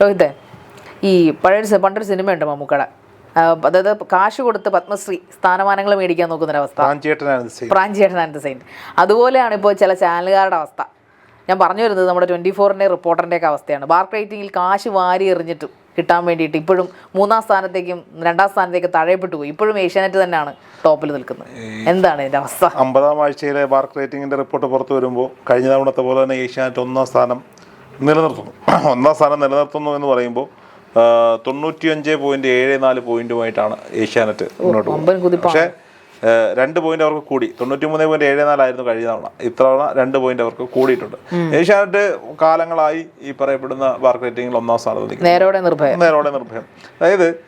രോഹിത്തെ ഈ പഴയ പണ്ടൊരു സിനിമയുണ്ട് മമ്മൂക്കട അതായത് കാശ് കൊടുത്ത് പത്മശ്രീ സ്ഥാനമാനങ്ങൾ മേടിക്കാൻ നോക്കുന്നൊരവസ്ഥ. പ്രാഞ്ചേട്ടനാനന്ദ സെയിൻ അതുപോലെയാണ് ഇപ്പോൾ ചില ചാനലുകാരുടെ അവസ്ഥ. ഞാൻ പറഞ്ഞു വരുന്നത് നമ്മുടെ ട്വന്റി ഫോറിന്റെ റിപ്പോർട്ടറിന്റെയൊക്കെ അവസ്ഥയാണ്. ബാർക്ക് റേറ്റിംഗിൽ കാശ് വാരി എറിഞ്ഞിട്ട് കിട്ടാൻ വേണ്ടിയിട്ട് ഇപ്പോഴും മൂന്നാം സ്ഥാനത്തേക്കും രണ്ടാം സ്ഥാനത്തേക്കും തഴയപ്പെട്ടു പോയി. ഇപ്പോഴും ഏഷ്യാനെറ്റ് തന്നെയാണ് ടോപ്പിൽ നിൽക്കുന്നത്. എന്താണ് ഇതിന്റെ അവസ്ഥ? അമ്പതാം ആഴ്ചയിലെ ബാർക്ക് റേറ്റിംഗിന്റെ റിപ്പോർട്ട് പുറത്തു വരുമ്പോൾ കഴിഞ്ഞ തവണത്തെ പോലെ തന്നെ ഏഷ്യാനെറ്റ് ഒന്നാം സ്ഥാനം നിലനിർത്തുന്നു. ഒന്നാം സ്ഥാനം നിലനിർത്തുന്നു എന്ന് പറയുമ്പോൾ തൊണ്ണൂറ്റി തൊണ്ണൂറ്റിയഞ്ച് പോയിന്റ് ഏഴ് നാല് പോയിന്റുമായിട്ടാണ് ഏഷ്യാനെറ്റ് മുന്നോട്ട് പോകുന്നത്. പക്ഷേ രണ്ട് പോയിന്റ് അവർക്ക് കൂടി. തൊണ്ണൂറ്റി മൂന്ന് പോയിന്റ് ഏഴ് നാലായിരുന്നു കഴിഞ്ഞ തവണ. ഇത്തവണ രണ്ട് പോയിന്റ് അവർക്ക് കൂടിയിട്ടുണ്ട്. ഏഷ്യാനെറ്റ് കാലങ്ങളായി ഈ പറയപ്പെടുന്ന വാർക്ക് റേറ്റിംഗിൽ ഒന്നാം സ്ഥാനത്ത് നേരോടെ നിർഭയം. നേരോടെ നിർഭയം. അതായത്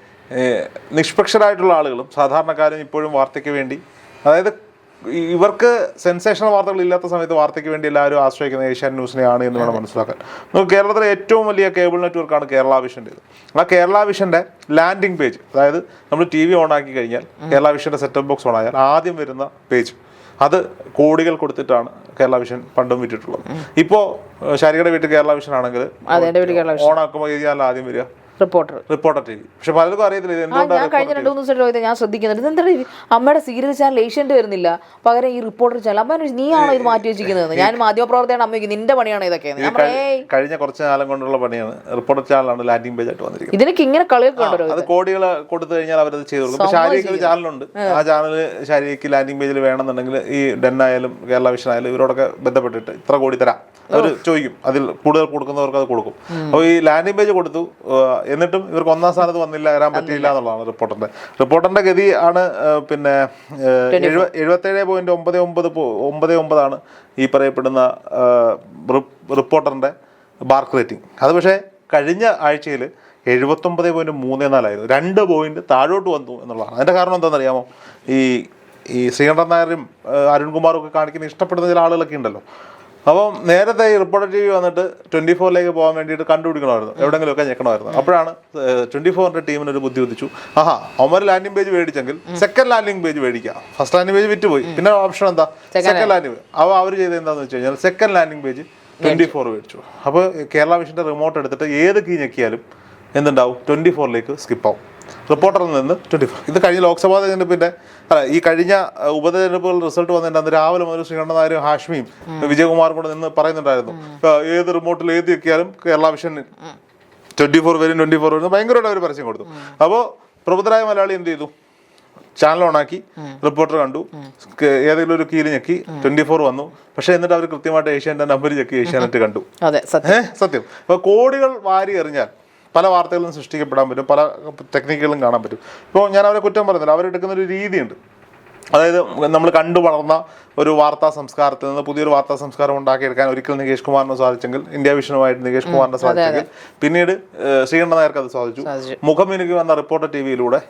നിഷ്പക്ഷരായിട്ടുള്ള ആളുകളും സാധാരണക്കാരും ഇപ്പോഴും വാർത്തയ്ക്ക് വേണ്ടി അതായത് ഇവർക്ക് സെൻസേഷണൽ വാർത്തകൾ ഇല്ലാത്ത സമയത്ത് വാർത്തയ്ക്ക് വേണ്ടി എല്ലാവരും ആശ്രയിക്കുന്ന ഏഷ്യൻ ന്യൂസിനെയാണ് എന്ന് വേണം മനസ്സിലാക്കാൻ. നമുക്ക് കേരളത്തിലെ ഏറ്റവും വലിയ കേബിൾ നെറ്റ്വർക്കാണ് കേരള വിഷന്റെ ആ കേരള വിഷന്റെ ലാൻഡിംഗ് പേജ് അതായത് നമ്മൾ ടി വി ഓൺ ആക്കി കഴിഞ്ഞാൽ കേരള വിഷന്റെ സെറ്റപ്പ് ബോക്സ് ഓൺ ആയാൽ ആദ്യം വരുന്ന പേജ് അത് കോടികൾ കൊടുത്തിട്ടാണ് കേരള വിഷൻ പണ്ടും വിറ്റിട്ടുള്ളത്. ഇപ്പോൾ ശാരികയുടെ വീട്ടിൽ കേരള വിഷൻ ആണെങ്കിൽ കഴിഞ്ഞാൽ ആദ്യം വരിക? റിപ്പോർട്ടർ. റിപ്പോർട്ടർ ടി വി പക്ഷെ പലർക്കും അറിയത്തില്ല ഞാൻ കഴിഞ്ഞ രണ്ട് മൂന്ന് ദിവസം രോഹിത്തെ ഞാൻ ശ്രദ്ധിക്കുന്നുണ്ട്. ഇതെന്താ അമ്മയുടെ സീരിയൽ ചാനൽ ഏഷ്യന്റെ വരുന്നില്ല. പകരം ഈ റിപ്പോർട്ടർ ചാനൽ. അമ്മ നീയാണോ ഇത് മാറ്റി വെച്ചിരിക്കുന്നത്? ഞാൻ മാധ്യമപ്രവർത്തകയാണ് അമ്മയ്ക്ക് നിന്റെ പണിയാണ് ഇതൊക്കെ. കഴിഞ്ഞ കുറച്ച് കാലം കൊണ്ടുള്ള പണിയാണ്. റിപ്പോർട്ടർ ചാനലാണ് ലാൻഡിംഗ് പേജ് ആയിട്ട് വന്നിരിക്കുന്നത്. ഇതിനൊക്കെ ഇങ്ങനെ കളിയൊക്കെ അത് കോടികൾ കൊടുത്തു കഴിഞ്ഞാൽ അവരത് ചെയ്തു കൊടുക്കും. ശാരീരിക ഒരു ചാനലുണ്ട്. ആ. ചാനൽ ശാരീരിക്ക് ലാൻഡിംഗ് പേജിൽ വേണമെന്നുണ്ടെങ്കിൽ ഈ ഡെൻ ആയാലും കേരള വിഷൻ ആയാലും ഇവരോടൊക്കെ ബന്ധപ്പെട്ടിട്ട് ഇത്ര കോടി തരാം. അവർ ചോദിക്കും. അതിൽ കൂടുതൽ കൊടുക്കുന്നവർക്ക് അത് കൊടുക്കും. അപ്പോൾ ഈ ലാൻഡിംഗ് പേജ് കൊടുത്തു. എന്നിട്ടും ഇവർക്ക് ഒന്നാം സ്ഥാനത്ത് വന്നില്ല വരാൻ പറ്റിയില്ല എന്നുള്ളതാണ് റിപ്പോർട്ടറിന്റെ. റിപ്പോർട്ടറിന്റെ ഗതി ആണ് പിന്നെ എഴുപ- എഴുപത്തേഴ് പോയിന്റ് ഒമ്പത് ഒമ്പത് ഒമ്പത് ഒമ്പതാണ് ഈ പറയപ്പെടുന്ന റിപ്പോർട്ടറിന്റെ ബാർക്ക് റേറ്റിംഗ്. അത് പക്ഷേ കഴിഞ്ഞ ആഴ്ചയിൽ എഴുപത്തൊമ്പത് പോയിന്റ് മൂന്ന് നാലായിരുന്നു. രണ്ട് പോയിന്റ് താഴോട്ട് വന്നു എന്നുള്ളതാണ്. അതിന്റെ കാരണം എന്താണെന്ന് അറിയാമോ ഈ ഈ ശ്രീകണ്ഠൻ നായരും അരുൺകുമാറും ഒക്കെ കാണിക്കുന്ന ഇഷ്ടപ്പെടുന്ന ചില ആളുകളൊക്കെ ഉണ്ടല്ലോ. അപ്പം നേരത്തെ ഈ റിപ്പോർട്ടർ ടി വി വന്നിട്ട് ട്വന്റി ഫോറിലേക്ക് പോകാൻ വേണ്ടിയിട്ട് കണ്ടുപിടിക്കണമായിരുന്നു. എവിടെയെങ്കിലുമൊക്കെ ഞെക്കണമായിരുന്നു. അപ്പോഴാണ് ട്വന്റി ഫോറിന്റെ ടീമിന് ഒരു ബുദ്ധി ഉദിച്ചു. ആഹാ ഒമർ ലാൻഡിംഗ് പേജ് മേടിച്ചെങ്കിൽ സെക്കൻഡ് ലാൻഡിംഗ് പേജ് മേടിക്കാം. ഫസ്റ്റ് ലാൻഡിംഗ് പേജ് വിറ്റുപോയി. പിന്നെ ഓപ്ഷൻ എന്താ? Second landing. അവ അവർ ചെയ്ത് എന്താണെന്ന് വെച്ച് കഴിഞ്ഞാൽ second landing page twenty four മേടിച്ചു. അപ്പോൾ കേരള വിഷന്റെ റിമോട്ട് എടുത്തിട്ട് ഏത് കീ ഞെക്കിയാലും എന്തുണ്ടാവും? ട്വന്റി ഫോറിലേക്ക് സ്കിപ്പ് ആവും റിപ്പോർട്ടറിൽ നിന്ന് ട്വന്റി ഫോർ ഇത് കഴിഞ്ഞ ലോക്സഭാ തെരഞ്ഞെടുപ്പിന്റെ അല്ല ഈ കഴിഞ്ഞ ഉപതെരഞ്ഞെടുപ്പുകളുടെ ഉപതെരഞ്ഞെടുപ്പുകൾ റിസൾട്ട് വന്നിട്ട് അന്ന് രാവിലെ മുതൽ ശ്രീകണ്ഠൻ നായരും ഹാഷ്മിയും വിജയകുമാറും കൂടെ നിന്ന് പറയുന്നുണ്ടായിരുന്നു. ഏത് റിമോട്ടിൽ ഏത് എത്തിയാലും കേരള വിഷൻ ട്വന്റി ഫോർ വരും ട്വന്റി ഫോർ വരും ഭയങ്കരമായിട്ട് അവർ പരസ്യം കൊടുത്തു. അപ്പോൾ പ്രബുദ്ധരായ മലയാളി എന്ത് ചെയ്തു? ചാനൽ ഓണാക്കി റിപ്പോർട്ടർ കണ്ടു. ഏതെങ്കിലും ഒരു കീൽ ഞെക്കി ട്വന്റി ഫോർ വന്നു. പക്ഷെ എന്നിട്ട് അവർ കൃത്യമായിട്ട് ഏഷ്യാനെറ്റ് നമ്പർ ചെക്ക് ഏഷ്യാനെറ്റ് കണ്ടു. സത്യം. അപ്പൊ കോടികൾ വാരി എറിഞ്ഞാൽ പല വാർത്തകളും സൃഷ്ടിക്കപ്പെടാൻ പറ്റും പല ടെക്നിക്കുകളും കാണാൻ പറ്റും. ഇപ്പോൾ ഞാൻ അവരെ കുറ്റം പറയുന്നില്ല അവരെടുക്കുന്ന ഒരു രീതിയുണ്ട്. അതായത് നമ്മൾ കണ്ടു വളർന്ന ഒരു വാർത്താ സംസ്കാരത്തിൽ നിന്ന് പുതിയൊരു വാർത്താ സംസ്കാരം ഉണ്ടാക്കിയെടുക്കാൻ ഒരിക്കൽ നികേഷ് കുമാറിന് സാധിച്ചെങ്കിൽ ഇന്ത്യ വിഷനുമായിട്ട് നികേഷ് കുമാറിന് സാധിച്ചെങ്കിൽ പിന്നീട് ശ്രീകണ്ഠ നായർക്ക് അത് സാധിച്ചു. മുഖം എനിക്ക് വന്ന റിപ്പോർട്ടർ ടി വിയിലൂടെ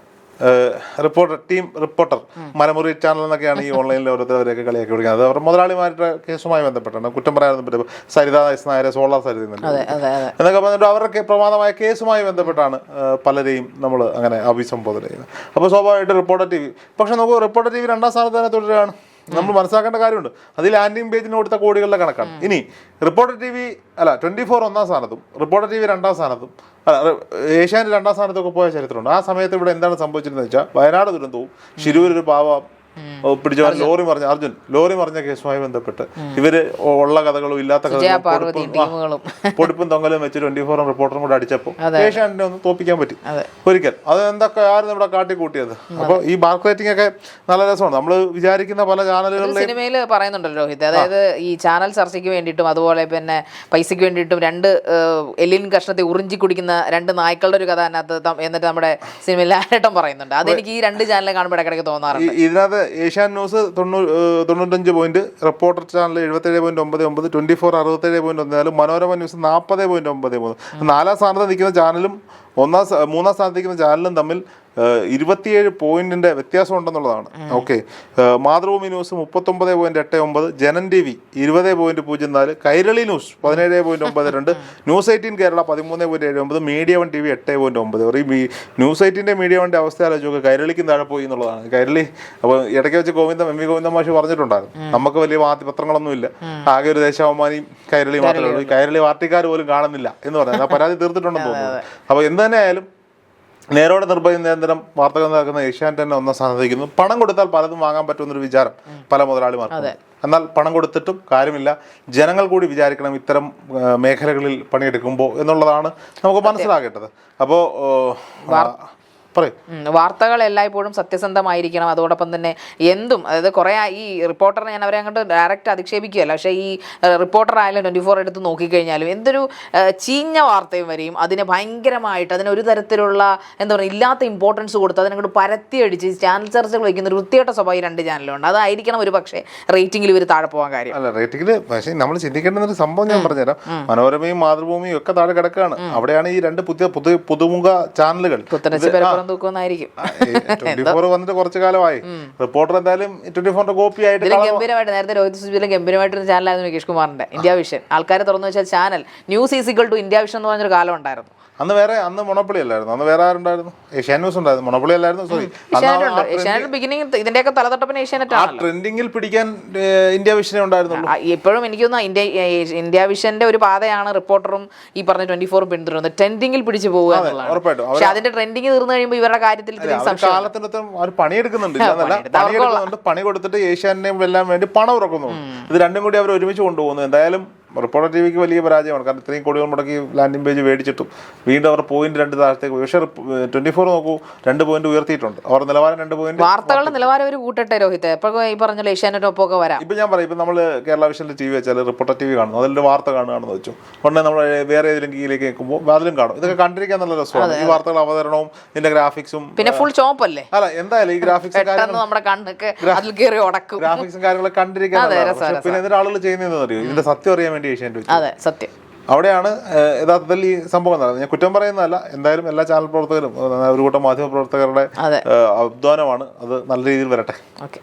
റിപ്പോർട്ടർ ടീം റിപ്പോർട്ടർ മരമുറി ചാനൽ എന്നൊക്കെയാണ് ഈ ഓൺലൈനിൽ ഓരോരുത്തരവരെയൊക്കെ കളിയാക്കി വിളിക്കുന്നത്. അത് അവർ മുതലാളിമാരുടെ കേസുമായി ബന്ധപ്പെട്ടാണ്. കുറ്റം പറയാനൊന്നും പറ്റും സരിത നയസ് നായരെ സോളാർ സരിത എന്നൊക്കെ പറഞ്ഞിട്ട് അവരുടെ പ്രമാദമായ കേസുമായി ബന്ധപ്പെട്ടാണ് പലരെയും നമ്മൾ അങ്ങനെ അഭിസംബോധന ചെയ്യുന്നത്. അപ്പോൾ സ്വാഭാവികമായിട്ട് റിപ്പോർട്ടർ ടി വി. പക്ഷെ നമുക്ക് റിപ്പോർട്ടർ ടി വി രണ്ടാം സ്ഥാനത്ത് തന്നെ തുടരുകയാണ്. നമ്മൾ മനസ്സിലാക്കേണ്ട കാര്യമുണ്ട്. അതിൽ ലാൻഡിംഗ് പേജിന് കൊടുത്ത കോടികളുടെ കണക്കാണ്. ഇനി റിപ്പോർട്ടർ ടി വി അല്ല ട്വന്റി ഫോർ ഒന്നാം സ്ഥാനത്തും റിപ്പോർട്ടർ ടി വി രണ്ടാം സ്ഥാനത്തും റി- രണ്ടാം സ്ഥാനത്തൊക്കെ പോയ ചരിത്രമുണ്ട്. ആ സമയത്ത് ഇവിടെ എന്താണ് സംഭവിച്ചിരുന്നത് വെച്ചാൽ വയനാട് ദുരന്തവും ശിരൂർ ഒരു പാവ പിടിച്ച ലോറി മറിഞ്ഞ അർജുൻ ലോറി മറിഞ്ഞ കേസുമായി ബന്ധപ്പെട്ട് ഇവർ ഉള്ള കഥകളും ഇല്ലാത്ത കഥകളും പൊടുപ്പും- തൊങ്ങലും വെച്ച് ട്വന്റി ഫോറും റിപ്പോർട്ടറും കൂടെ അടിച്ചപ്പോൾ ഏഷ്യാനെ ഒന്ന് തോപ്പിക്കാൻ പറ്റി. ഒരിക്കൽ. അത് എന്തൊക്കെ ആരും ഇവിടെ കാട്ടിക്കൂട്ടിയത്? അപ്പൊ ഈ മാർക്കറ്റിംഗ് ഒക്കെ നല്ല രസമാണ്. നമ്മൾ വിചാരിക്കുന്ന പല ചാനലുകളിലും സിനിമയിൽ പറയുന്നുണ്ടല്ലോ രോഹിത്. അതായത് ഈ ചാനൽ ചർച്ചയ്ക്ക് വേണ്ടിയിട്ടും അതുപോലെ പിന്നെ പൈസയ്ക്ക് വേണ്ടിയിട്ടും രണ്ട് എലിൻ എല്ലിൻ കഷ്ണത്തെ ഉറിഞ്ചി കുടിക്കുന്ന രണ്ട് നായ്ക്കളുടെ ഒരു കഥ അതിനകത്ത് എന്നിട്ട് നമ്മുടെ സിനിമയിൽ ആരട്ടം പറയുന്നുണ്ട്. അതെനിക്ക് ഈ രണ്ട് ചാനലെ കാണുമ്പോൾ ഇടയ്ക്കിടയ്ക്ക് തോന്നാറുണ്ട്. ഇതിനകത്ത് ഏഷ്യാൻ ന്യൂസ് തൊണ്ണൂറ് തൊണ്ണൂറ്റഞ്ച് പോയിന്റ് റിപ്പോർട്ടർ ചാനൽ എഴുപത്തേഴ് പോയിന്റ് ഒമ്പത് ഒമ്പത് ട്വന്റി ഫോർ അറുപത്തേഴ് ഒന്ന് നാല് മനോരമ ന്യൂസ് നാൽപ്പത് പോയിന്റ് ഒമ്പത് മൂന്ന്. നാലാം സ്ഥാനത്ത് നിൽക്കുന്ന ചാനലും ഒന്നാം മൂന്നാം സ്ഥാനത്ത് നിൽക്കുന്ന ചാനലും തമ്മിൽ ഇരുപത്തിയേഴ് പോയിന്റിന്റെ വ്യത്യാസം ഉണ്ടെന്നുള്ളതാണ് ഓക്കെ. മാതൃഭൂമി ന്യൂസ് മുപ്പത്തൊമ്പത് പോയിന്റ് എട്ട് ഒമ്പത് ജനൻ ടി വി ഇരുപത് പോയിന്റ് പൂജ്യം നാല് കൈരളി ന്യൂസ് പതിനേഴ് പോയിന്റ് ഒമ്പത് രണ്ട് ന്യൂസ് എയ്റ്റീൻ കേരള പതിമൂന്ന് പോയിന്റ് ഏഴ് ഒമ്പത് മീഡിയ വൺ ടി വി എട്ട് പോയിന്റ് ഒമ്പത്. ഈ ന്യൂസ് എയ്റ്റീന്റെ മീഡിയ വണ്ടി അവസ്ഥ ആലോചിച്ച് നോക്കുക കൈരളിക്കും താഴെ പോയി എന്നുള്ളതാണ്. കൈരളി അപ്പോൾ ഇടയ്ക്ക് വെച്ച് ഗോവിന്ദം എം വി ഗോവിന്ദ മാഷി പറഞ്ഞിട്ടുണ്ടായിരുന്നു. നമുക്ക് വലിയ പത്രങ്ങളൊന്നും ഇല്ല ആകെ ഒരു ദേശാഭിമാനിയും കൈരളി മാത്രമേ ഉള്ളൂ. കൈരളി പാർട്ടിക്കാർ പോലും കാണുന്നില്ല എന്ന് പറഞ്ഞാൽ ആ പരാതി തീർത്തിട്ടുണ്ടെന്ന് തോന്നുന്നു. അപ്പോൾ എന്ത് തന്നെ ആയാലും നേരോടെ നിർഭയം നിരന്തരം വാർത്തകൾ നടക്കുന്ന ഏഷ്യാനെറ്റ് തന്നെ ഒന്നാം സ്ഥാനത്ത് പണം കൊടുത്താൽ പലതും വാങ്ങാൻ പറ്റുമെന്നൊരു വിചാരം പല മുതലാളിമാർക്കും എന്നാൽ പണം കൊടുത്തിട്ടും കാര്യമില്ല. ജനങ്ങൾ കൂടി വിചാരിക്കണം ഇത്തരം മേഖലകളിൽ പണിയെടുക്കുമ്പോൾ എന്നുള്ളതാണ് നമുക്ക് മനസ്സിലാകേണ്ടത്. അപ്പോൾ വാർത്തകൾ എല്ലായ്പ്പോഴും സത്യസന്ധമായിരിക്കണം. അതോടൊപ്പം തന്നെ എന്തും അതായത് കുറേ ഈ റിപ്പോർട്ടറിനെ ഞാൻ അവരെ അങ്ങോട്ട് ഡയറക്റ്റ് അധിക്ഷേപിക്കുകയല്ല. പക്ഷേ ഈ റിപ്പോർട്ടർ ആയാലും ട്വന്റി ഫോർ എടുത്ത് നോക്കിക്കഴിഞ്ഞാലും എന്തൊരു ചീഞ്ഞ വാർത്തയും വരെയും അതിനെ ഭയങ്കരമായിട്ട് അതിന് ഒരു തരത്തിലുള്ള എന്താ പറയുക ഇല്ലാത്ത ഇമ്പോർട്ടൻസ് കൊടുത്ത് അതിനങ്ങോട്ട് പരത്തിയടിച്ച് ചാനൽ ചർച്ചകൾ വയ്ക്കുന്ന ഒരു വൃത്തികെട്ട സ്വഭാവം രണ്ട് ചാനലുണ്ട് അതായിരിക്കണം ഒരു പക്ഷേ റേറ്റിംഗിൽ ഇവർ താഴെ പോകാൻ കാര്യം. അല്ല റേറ്റിംഗിൽ പക്ഷേ നമ്മൾ ചിന്തിക്കേണ്ട ഒരു സംഭവം ഞാൻ പറഞ്ഞുതരാം. മനോരമയും മാതൃഭൂമിയും ഒക്കെ താഴെ കിടക്കുകയാണ്. അവിടെയാണ് ഈ രണ്ട് പുതിയ പുതു പുതുമുഖ ചാനലുകൾ ഫോർ വന്നിട്ട് കുറച്ച് കാലമായി. റിപ്പോർട്ടർ എന്തായാലും ട്വന്റി ഫോറിന്റെ കോപ്പി ആയിട്ട് ഗംഭീരമായിട്ട് നേരത്തെ രോഹിത് സുജിലും ഗംഭീരമായിട്ടൊരു ചാനലായിരുന്നു നികേഷ് കുമാറിന്റെ. India vision. ആൾക്കാരെ തുറന്നു വെച്ചാൽ channel news is equal to India vision എന്ന് പറഞ്ഞൊരു കാലം ഉണ്ടായിരുന്നു. അന്ന് വേറെ അന്ന് മുണപ്പള്ളി അല്ലായിരുന്നു. അന്ന് വേറെ ആരുണ്ടായിരുന്നു? ഏഷ്യാൻ ന്യൂസ് ഉണ്ടായിരുന്നു. മുണപ്പള്ളി അല്ലായിരുന്നു സോറി ബിഗിനിങ് ഇതിന്റെയൊക്കെ തലതൊട്ടപ്പിന് ഏഷ്യാനെറ്റ് ആ ട്രെൻഡിങ്ങിൽ പിടിക്കാൻ ഇന്ത്യ വിഷനെ ഉണ്ടായിരുന്നുള്ളൂ. ആ, ഇപ്പോഴും എനിക്ക് തോന്നുന്നു ഇന്ത്യ ഇന്ത്യ വിഷന്റെ ഒരു പാതയാണ് റിപ്പോർട്ടറും ഈ പറഞ്ഞ ട്വന്റി ഫോറും പിന്തുടരുന്നത്. ട്രെൻഡിങ്ങിൽ പിടിച്ചു പോകുക എന്നുള്ളതാണ്. പക്ഷെ അതിന്റെ ട്രെൻഡിങ് തീർന്നു കഴിയുമ്പോൾ ഇവരുടെ കാര്യത്തിൽ കാലത്തിനൊപ്പം അവർ പണിയെടുക്കുന്നുണ്ട്. പണിയെടുക്കുന്നുണ്ട്. പണി കൊടുത്തിട്ട് ഏഷ്യാനെയും എല്ലാം വേണ്ടി പണം ഉറക്കുന്നു. ഇത് രണ്ടും കൂടി അവർ ഒരുമിച്ച് കൊണ്ടുപോകുന്നു. എന്തായാലും റിപ്പോർട്ടർ ടി വിക്ക് വലിയ പരാജയമാണ്. കാരണം ഇത്രയും കോടികൾ മുടക്കി ലാൻഡിംഗ് പേജ് മേടിച്ചിട്ടും വീണ്ടും അവർ പോയിന്റ് രണ്ട് താഴത്തേക്ക്. പക്ഷേ ട്വന്റി ഫോർ നോക്കൂ രണ്ട് പോയിന്റ് ഉയർത്തിയിട്ടുണ്ട്. അവർ നിലവാരം രണ്ട് പോയിന്റ് വാർത്തകളുടെ നിലവാരം ഒരു കൂട്ടട്ടെ രോഹിത് ഈ പറഞ്ഞ ഏഷ്യാനെറ്റ് ഒക്കെ വരാം. ഇപ്പൊ ഞാൻ പറയും ഇപ്പൊ നമ്മൾ കേരള വിഷനിൽ ടി വി വെച്ചാൽ റിപ്പോർട്ടർ ടി വി കാണുന്നു അതിലൊരു വാർത്ത കാണുകയാണെന്ന് വെച്ചു. ഉടനെ നമ്മൾ വേറെ ഏതെങ്കിലും കീഴിലേക്ക് നിൽക്കുമ്പോൾ അതിലും കാണും. ഇതൊക്കെ കണ്ടിരിക്കാൻ നല്ല രസമാണ്. ഈ വാർത്തകൾ അവതരണവും ഇതിന്റെ ഗ്രാഫിക്സും പിന്നെ ഫുൾ ചോപ്പല്ലേ അല്ല? എന്തായാലും ഈ ഗ്രാഫിക്സ് ഗ്രാഫിക്സും കാര്യങ്ങളൊക്കെ കണ്ടിരിക്കാൻ പിന്നെ ഇതിന്റെ ആളുകൾ ചെയ്യുന്നതെന്ന് അറിയോ? ഇതിന്റെ സത്യം അറിയാൻ വേണ്ടി വെച്ചു. അതെ സത്യം. അവിടെയാണ് യഥാർത്ഥത്തിൽ ഈ സംഭവം നടന്നത്. ഞാൻ കുറ്റം പറയുന്നതല്ല എന്തായാലും എല്ലാ ചാനൽ പ്രവർത്തകരും ഒരു കൂട്ടം മാധ്യമ പ്രവർത്തകരുടെ. അധ്വാനമാണ് അത് നല്ല രീതിയിൽ വരട്ടെ. ഓക്കെ.